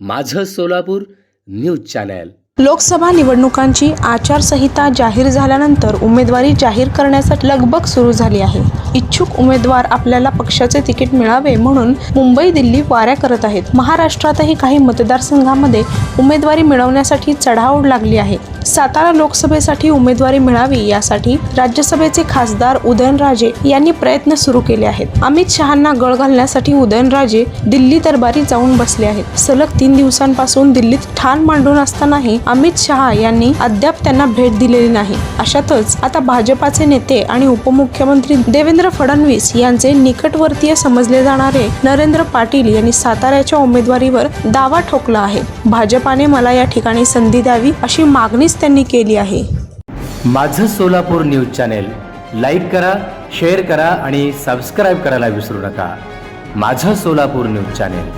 माझं Solapur news channel. Lok Sabha निवडणुकांची आचारसंहिता जाहीर झाल्यानंतर उमेदवारी जाहीर करण्यासाठी लगबग सुरू झाली आहे. इच्छुक उमेदवार आपल्याला पक्षाचे तिकीट मिळावे म्हणून मुंबई दिल्ली वाऱ्या करत आहेत. महाराष्ट्रातही काही मतदारसंघामध्ये उमेदवारी मिळवण्यासाठी चढाओढ लागली आहे. सातारा लोकसभेसाठी उमेदवारी मिळावी यासाठी राज्यसभेचे खासदार उदयनराजे यांनी प्रयत्न सुरू केले आहेत. अमित शहांना गळ घालण्यासाठी उदयनराजे दिल्ली दरबारी जाऊन बसले आहेत. सलग तीन दिवसांपासून दिल्लीत ठाण मांडून असतानाही अमित शहा यांनी अद्याप त्यांना भेट दिलेली नाही. अशातच आता भाजपाचे नेते आणि उपमुख्यमंत्री देवेंद्र फडणवीस यांचे निकटवर्तीय समजले जाणारे नरेंद्र पाटील यांनी साताऱ्याच्या उमेदवारीवर दावा ठोकला आहे. भाजपाने मला या ठिकाणी संधी द्यावी अशी मागणीच त्यांनी केली आहे. माझं सोलापूर न्यूज चॅनेल लाईक करा शेअर करा आणि सबस्क्राईब करायला विसरू नका. माझं सोलापूर न्यूज चॅनेल.